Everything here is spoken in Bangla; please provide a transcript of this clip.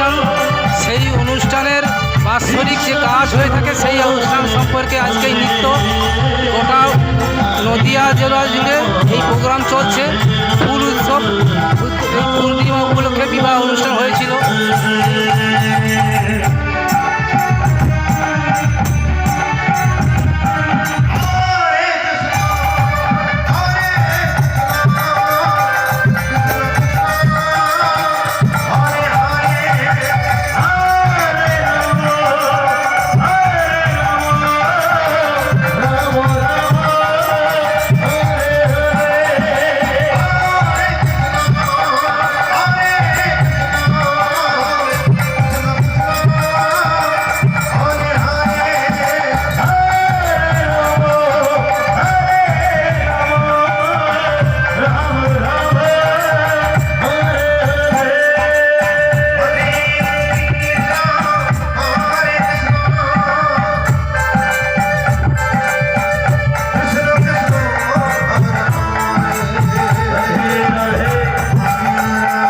অনুষ্ঠান, সেই অনুষ্ঠানের বাৎসরিক যে কাজ হয়ে থাকে, সেই অনুষ্ঠান সম্পর্কে আজকে নিত্য নৃত্য গোটা নদিয়া জেলা জুড়ে এই প্রোগ্রাম চলছে। ফুল উৎসব এই